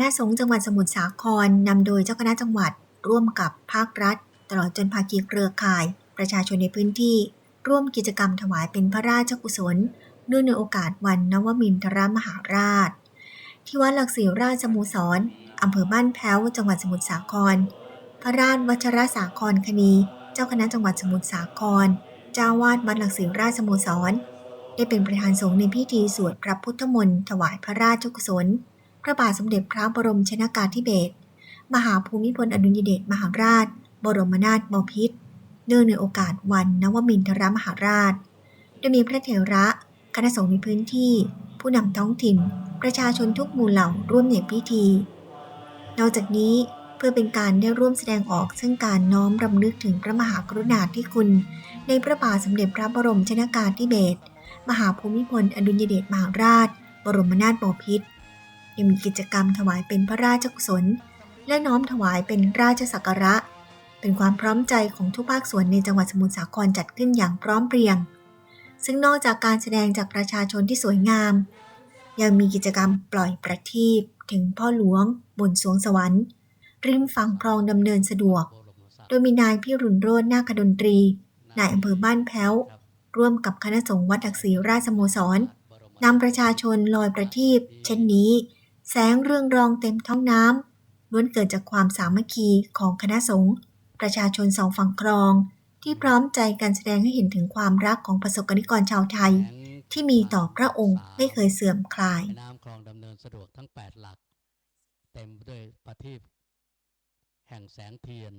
ณะสงฆ์จังหวัดสมุทรสาครนำโดยเจ้าคณะจังหวัด ร่วมกับภาครัฐ ตลอดจนภาคีเครือข่าย ประชาชนในพื้นที่ ร่วมกิจกรรมถวายเป็นพระราชกุศลเนื่องในโอกาสวันนวมินทรมหาราช ที่วัดหลักศรีราชสโมุสรอำเภอบ้านแพ้ว จังหวัดสมุทรสาคร พระราชวัชรสาครคณี เจ้าคณะจังหวัดสมุทรสาคร เจ้าวาดวัดหลักศรีราชสโมุสร ได้เป็นประธานสงฆ์ในพิธีสวดพระพุทธมนต์ถวายพระราชกุศล พระบาทสมเด็จพระบรมชนากาธิเบศรมหาภูมิพลอดุลยเดชมหาราช บรมนาถบพิตรเนื่องในโอกาสวันนวมินทรมหาราช โดยมีพระเถระคณะสงฆ์ในพื้นที่ ผู้นำท้องถิ่น ประชาชนทุกหมู่เหล่าร่วมในพิธี นอกจากนี้เพื่อเป็นการได้ร่วมแสดงออกซึ่งการน้อมรำลึกถึงพระมหากรุณาธิคุณ ในพระบาทสมเด็จพระบรมชนากาธิเบศรมหาภูมิพลอดุลยเดชมหาราช บรมนาถบพิตร ยังมีกิจกรรมถวายเป็นพระราชกุศล และน้อมถวายเป็นราชสักการะ เป็นความพร้อมใจของทุกภาคส่วนในจังหวัดสมุทรสาครจัดขึ้นอย่างพร้อมเพรียง ซึ่งนอกจากการแสดงจากประชาชนที่สวยงาม ยังมีกิจกรรมปล่อยประทีปถึงพ่อหลวง บนสวงสวรรค์ ริมฝั่งคลองดำเนินสะดวก โดยมีนายพี่รุนโรจน์นาคดนตรี นายอำเภอบ้านแพ้ว ร่วมกับคณะสงฆ์วัดอักษีราชสโมสรนำประชาชนลอยประทีปเช่นนี้ แสงเรืองรองเต็มท้องน้ำล้วนเกิดจากความสามัคคีของคณะสงฆ์ประชาชนสองฝั่งคลอง ที่พร้อมใจกันแสดงให้เห็นถึงความรักของประสบกนิกรชาวไทย ที่มีต่อพระองค์ไม่เคยเสื่อมคลายน้ำคลองดำเนินสะดวกทั้ง 8 หลัก เต็มด้วยประทีปแห่งแสงเทียน